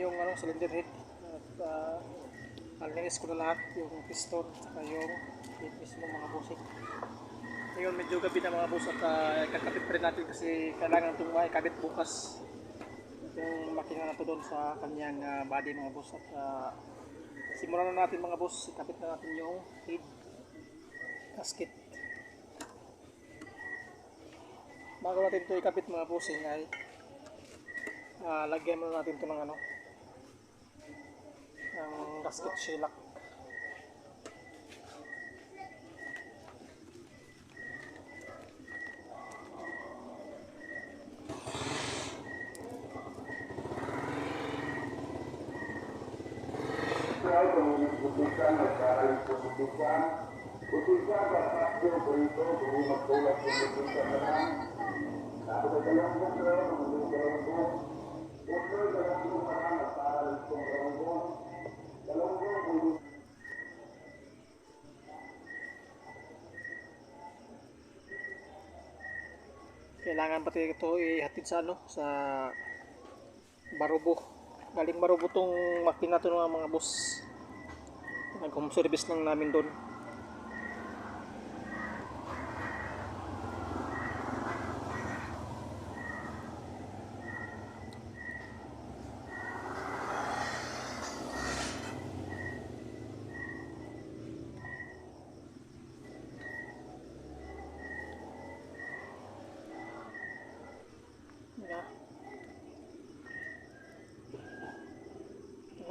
yung ano, cylinder head. At uh, alinis ko na lahat yung piston at yung head mismo mga busik ngayon medyo gabi na mga boss at uh, kakapit pa rin natin kasi kailangan itong maikabit bukas. Yung makina na doon sa kanyang uh, body mga boss. At uh, simulan na natin mga boss. Ikabit na natin yung head gasket. Bago natin ito ikabit mga bossing ay uh, lagyan muna natin ito ng ano ng gasket shellac Ikaw, pumumugbukan, nagkaalis pumugbukan, utusan sa sakyo ko ito, bumagkulat pumugbukan na lang. Sabi ko dalawang buko, dalawang buko, Uso, kailangan pati ito ihatid sa ano sa Barubo. Galing Barubo tong makina to ng mga boss. Nag home service lang namin doon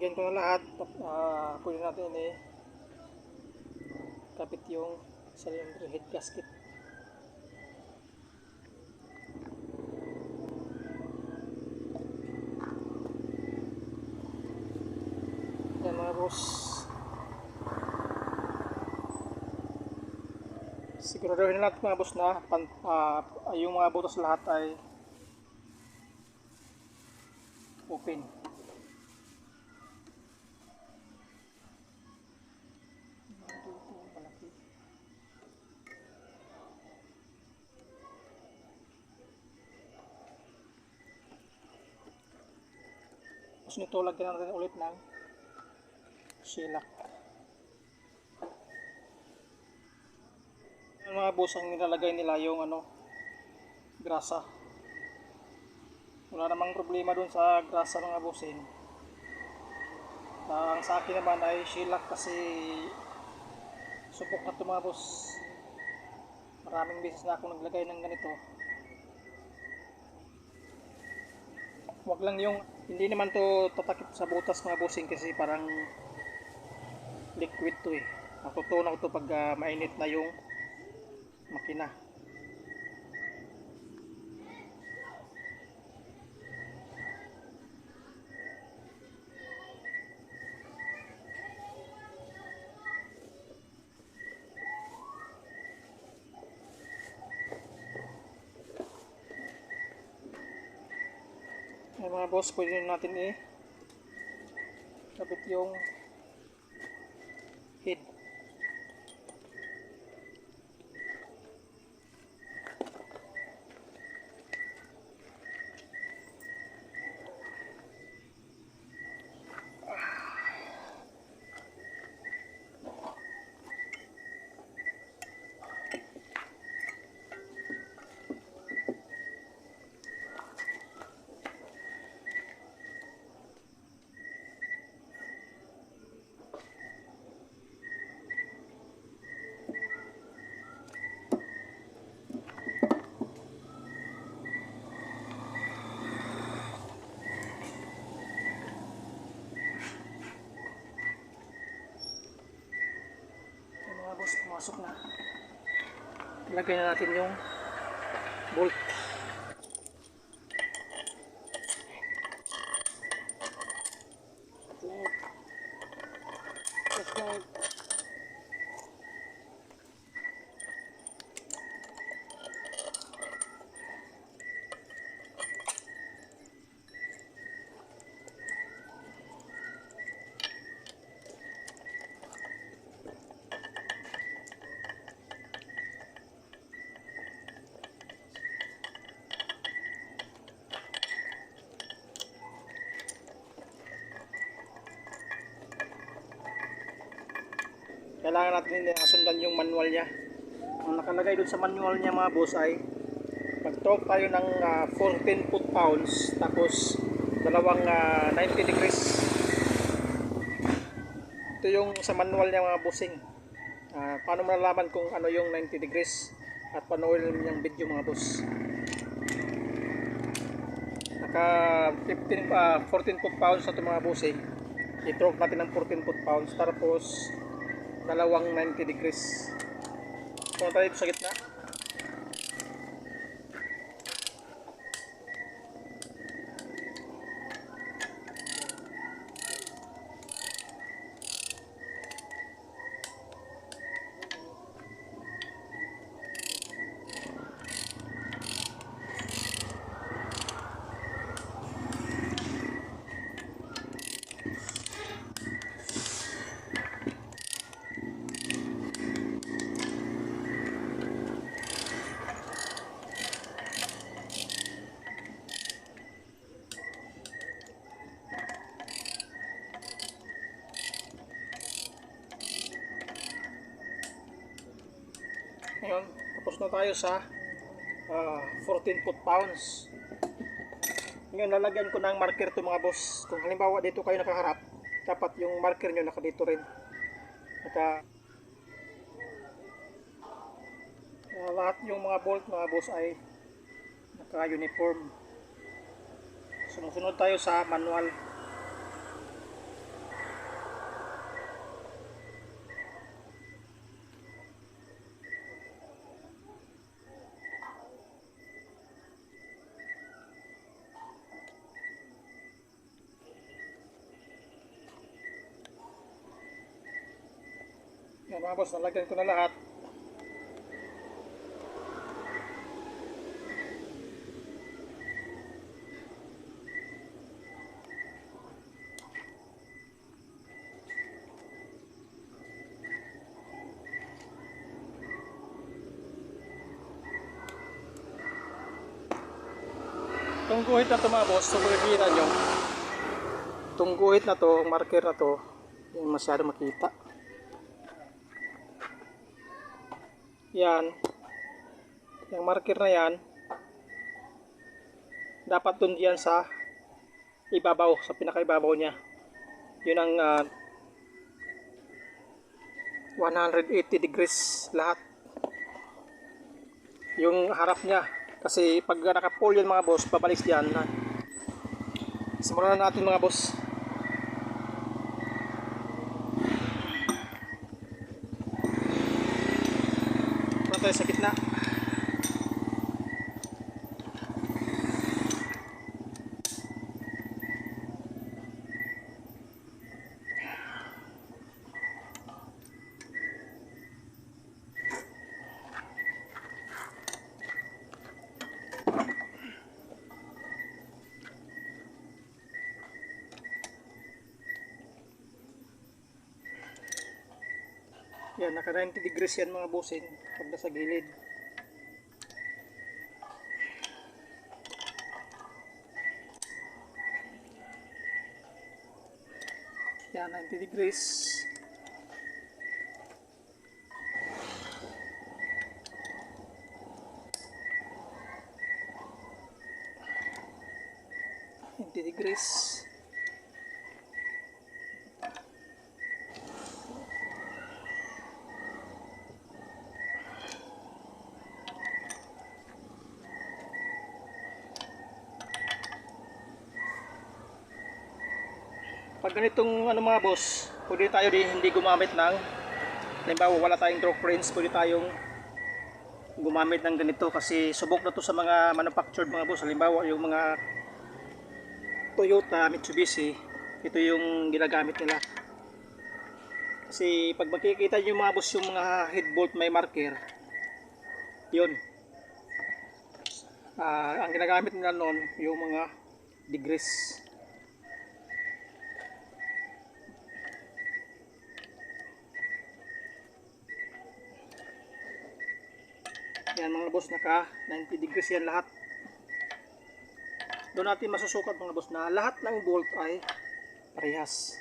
Lagyan ko na lahat. Uh, kunin natin eh. Kapit yung cylinder head gasket. Yan mga boss. Siguraduhin na natin mga boss na pan, ah, yung mga butas lahat ay open. Nito lagyan natin ulit ng shellac. Ang mga boss ang nilalagay nila yung ano grasa. Wala namang problema dun sa grasa mga bosin ang sa akin naman ay shellac kasi supok na ito mga boss maraming beses na akong naglagay ng ganito. Wag lang yung hindi naman to tatakip sa butas mga bossing kasi parang liquid to eh. Natutunaw to pag uh, mainit na yung makina Ay mga boss, pwede na natin eh kapit yung head. Yung mga boss, pumasok na. Ilagay na natin yung kailangan natin uh, sundan yung manual niya. Ang nakalagay doon sa manual niya mga boss ay mag-torque tayo ng ah, 14 foot pounds tapos dalawang ah, 90 degrees. Ito yung sa manual niya mga bossing. Ah, paano malalaman kung ano yung 90 degrees at panoorin yung video mga boss. Naka 15 ah, 14 foot pounds na ito mga bossing. I-torque natin ng 14 foot pounds tapos dalawang 90 degrees. Punta dito sa gitna. Ngayon, tapos na tayo sa ah, 14 foot pounds. Ngayon, lalagyan ko ng marker to mga boss. Kung halimbawa dito kayo nakaharap, dapat yung marker nyo naka dito rin. Naka Ah, lahat yung mga bolt mga boss ay naka-uniform. Sumusunod tayo sa manual. Yan mga boss, nalagyan ko na lahat. Itong guhit na to mga boss, kung makikita nyo, itong guhit na to, marker na to, hindi masyado makita. Yan. Yung marker na yan, dapat dun yan sa ibabaw, sa pinakaibabaw niya. Yun ang ah, 180 degrees lahat. Yung harap niya. Kasi pag naka-pull yan mga boss, pabalik yan. Na. Simulan na natin mga boss. Sa gitna. Yan, naka 90 degrees yan mga bossing pag nasa gilid. Yan, 90 degrees. Ninety degrees. Pag ganitong ano mga boss, pwede tayo di hindi gumamit ng halimbawa wala tayong draw frames, pwede tayong gumamit ng ganito kasi subok na to sa mga manufactured mga boss. Halimbawa yung mga Toyota, Mitsubishi, ito yung ginagamit nila. Kasi pag makikita nyo mga boss yung mga head bolt may marker, yun. Ah, ang ginagamit nila noon yung mga degrees. Ayan mga boss, naka 90 degrees yan lahat. Doon natin masusukat mga boss na lahat ng bolt ay parehas.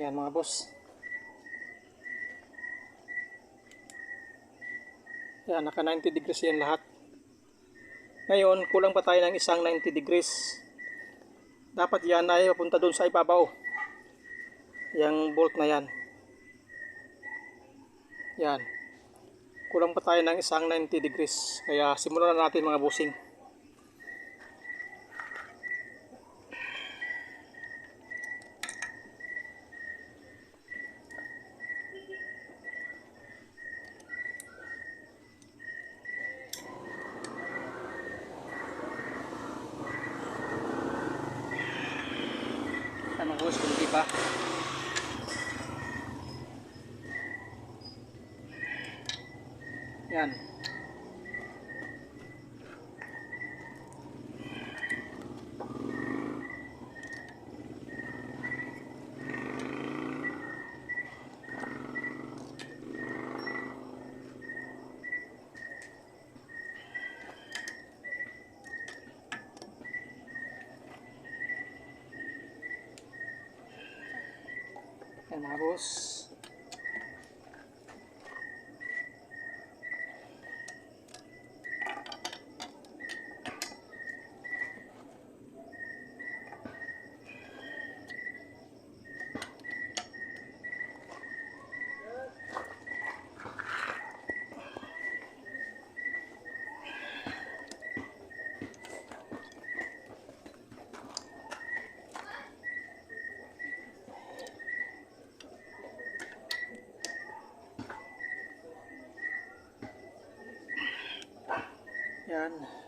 Ayan mga boss. Ayan, naka 90 degrees yan lahat. Ngayon, kulang pa tayo ng isang 90 degrees. Dapat yan ay papunta doon sa ibabaw. Yang bolt na yan. Yan. Kulang pa tayo ng isang 90 degrees. Kaya simulan na natin mga busing. Boss, kung di pa. Yan. Yan mga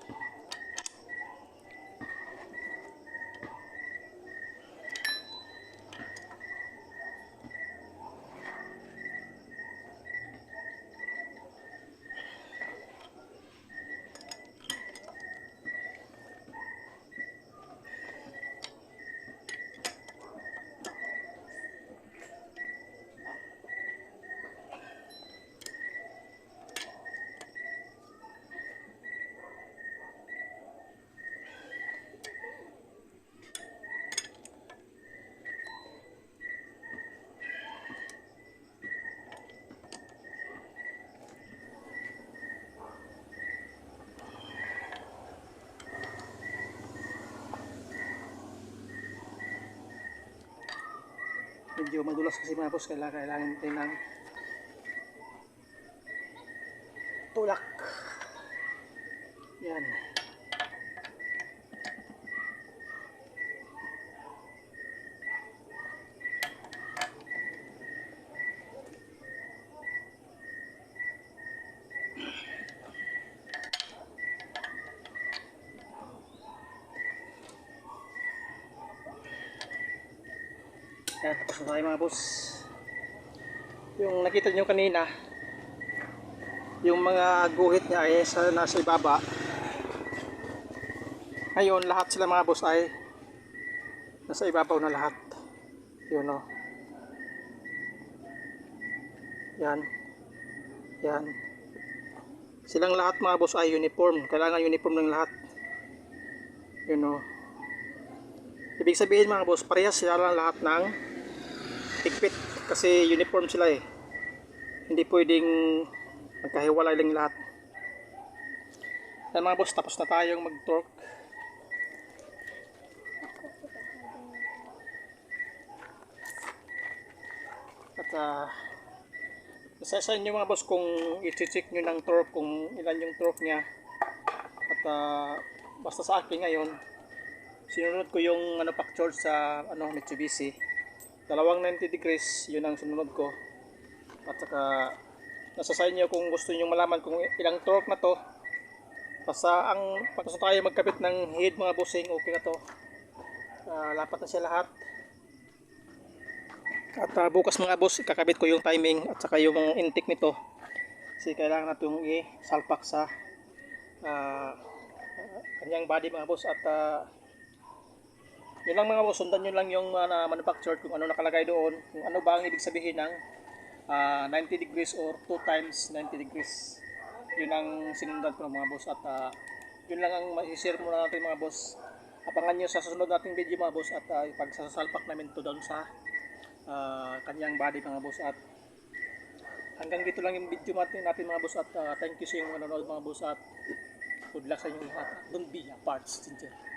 Medyo madulas kasi mga boss. Kailangan, kailangan natin ng tulak. Yan. Kaya tapos na tayo mga boss. Yung nakita nyo kanina, yung mga guhit niya ay sa, nasa ibaba. Ngayon, lahat sila mga boss ay nasa ibabaw na lahat. Yun o. Yan. Yan. Silang lahat mga boss ay uniform. Kailangan uniform ng lahat. Yun o. Ibig sabihin mga boss, parehas sila lang lahat ng higpit kasi uniform sila eh. Hindi pwedeng magkahiwalay lang lahat. Yan mga boss, tapos na tayong mag-torque. At uh, sa sa inyo mga boss kung i-check nyo ng torque kung ilan yung torque niya. At ah, basta sa akin ngayon, sinunod ko yung ano factor sa ano Mitsubishi dalawang 90 degrees yun ang sinunod ko. At saka nasa sa inyo kung gusto niyo malaman kung ilang torque na to. Basta ang pagkasa tayo magkabit ng head mga bossing okay na to. Ah, lapat na siya lahat. At ah, bukas mga boss kakabit ko yung timing at saka yung intake nito. Kasi kailangan natin i-salpak sa ah, kanyang body mga boss. At ah, yun lang mga boss, sundan nyo lang yung uh, na manufactured kung ano nakalagay doon, kung ano ba ang ibig sabihin ng ah, 90 degrees or 2 times 90 degrees. Yun ang sinundan ko mga boss at ah, yun lang ang ma-share muna natin mga boss. Abangan nyo sa susunod nating video mga boss at uh, pagsasalpak namin to doon sa ah, kanyang body mga boss at hanggang dito lang yung video natin, natin mga boss at ah, thank you sa inyong manonood mga boss at good luck sa inyong lahat. Don't be a parts, sincere.